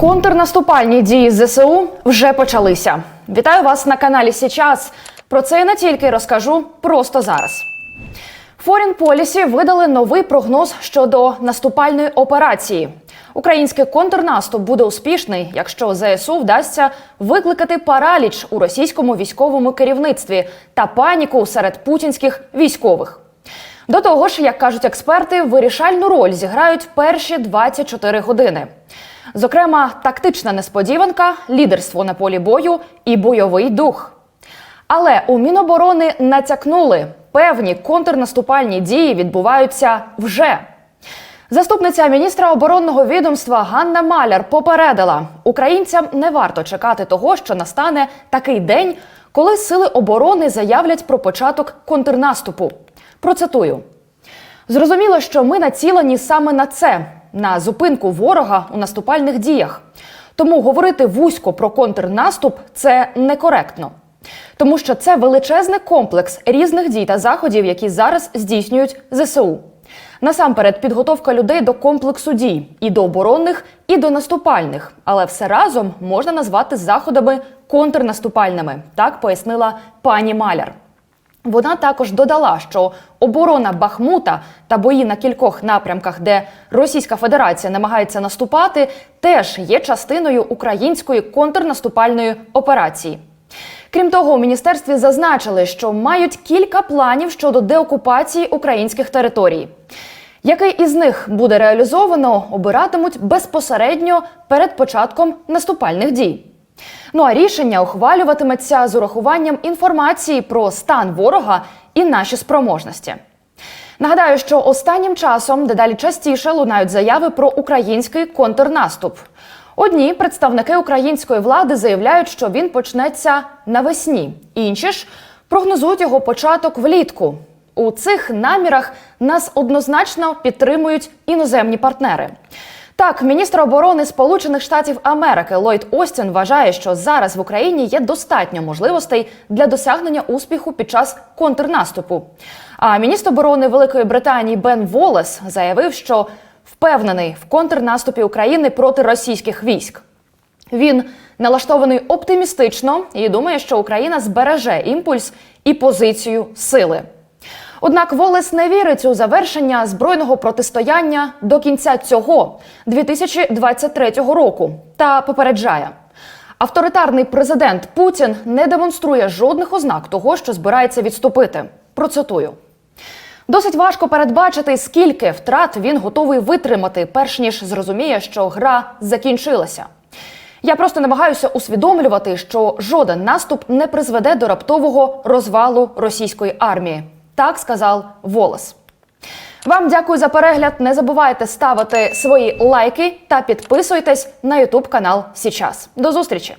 Контрнаступальні дії ЗСУ вже почалися. Вітаю вас на каналі Січас. Про це і не тільки розкажу просто зараз. Foreign Policy видали новий прогноз щодо наступальної операції. Український контрнаступ буде успішний, якщо ЗСУ вдасться викликати параліч у російському військовому керівництві та паніку серед путінських військових. До того ж, як кажуть експерти, вирішальну роль зіграють перші 24 години. Зокрема, тактична несподіванка, лідерство на полі бою і бойовий дух. Але у Міноборони натякнули, певні контрнаступальні дії відбуваються вже. Заступниця міністра оборонного відомства Ганна Маляр попередила, українцям не варто чекати того, що настане такий день, коли сили оборони заявлять про початок контрнаступу. Процитую: Зрозуміло, що ми націлені саме на це на зупинку ворога у наступальних діях. Тому говорити вузько про контрнаступ це некоректно. Тому що це величезний комплекс різних дій та заходів, які зараз здійснюють ЗСУ. Насамперед, підготовка людей до комплексу дій і до оборонних, і до наступальних, але все разом можна назвати заходами контрнаступальними, так пояснила пані Маляр. Вона також додала, що оборона Бахмута та бої на кількох напрямках, де Російська Федерація намагається наступати, теж є частиною української контрнаступальної операції. Крім того, у міністерстві зазначили, що мають кілька планів щодо деокупації українських територій. Який із них буде реалізовано, обиратимуть безпосередньо перед початком наступальних дій. Ну а рішення ухвалюватиметься з урахуванням інформації про стан ворога і наші спроможності. Нагадаю, що останнім часом дедалі частіше лунають заяви про український контрнаступ. Одні представники української влади заявляють, що він почнеться навесні, інші ж прогнозують його початок влітку. У цих намірах нас однозначно підтримують іноземні партнери. Так, міністр оборони Сполучених Штатів Америки Ллойд Остін вважає, що зараз в Україні є достатньо можливостей для досягнення успіху під час контрнаступу. А міністр оборони Великої Британії Бен Волес заявив, що впевнений в контрнаступі України проти російських військ. Він налаштований оптимістично і думає, що Україна збереже імпульс і позицію сили. Однак Волес не вірить у завершення збройного протистояння до кінця цього 2023 року та попереджає. Авторитарний президент Путін не демонструє жодних ознак того, що збирається відступити. Процитую. Досить важко передбачити, скільки втрат він готовий витримати, перш ніж зрозуміє, що гра закінчилася. Я просто намагаюся усвідомлювати, що жоден наступ не призведе до раптового розвалу російської армії. Так сказав Волос. Вам дякую за перегляд. Не забувайте ставити свої лайки та підписуйтесь на Ютуб канал Січас. До зустрічі!